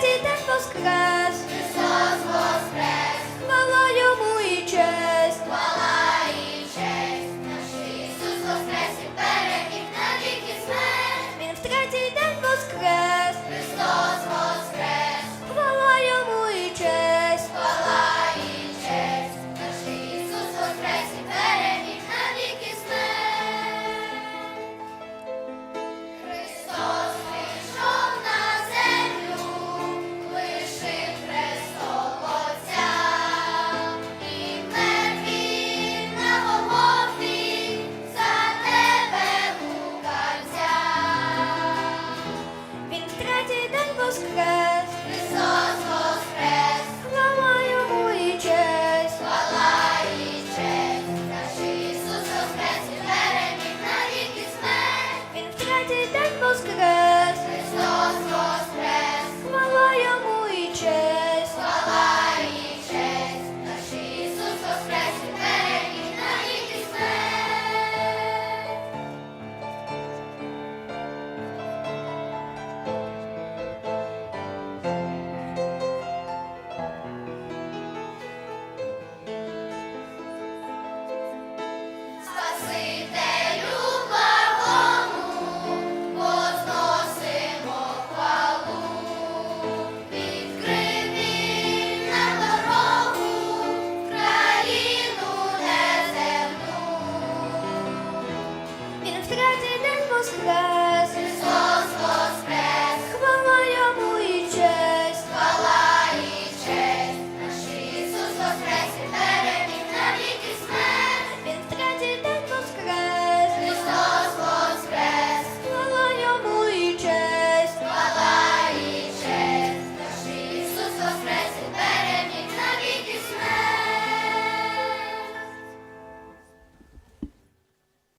святі теж воскрес, Христос воскрес. 모습에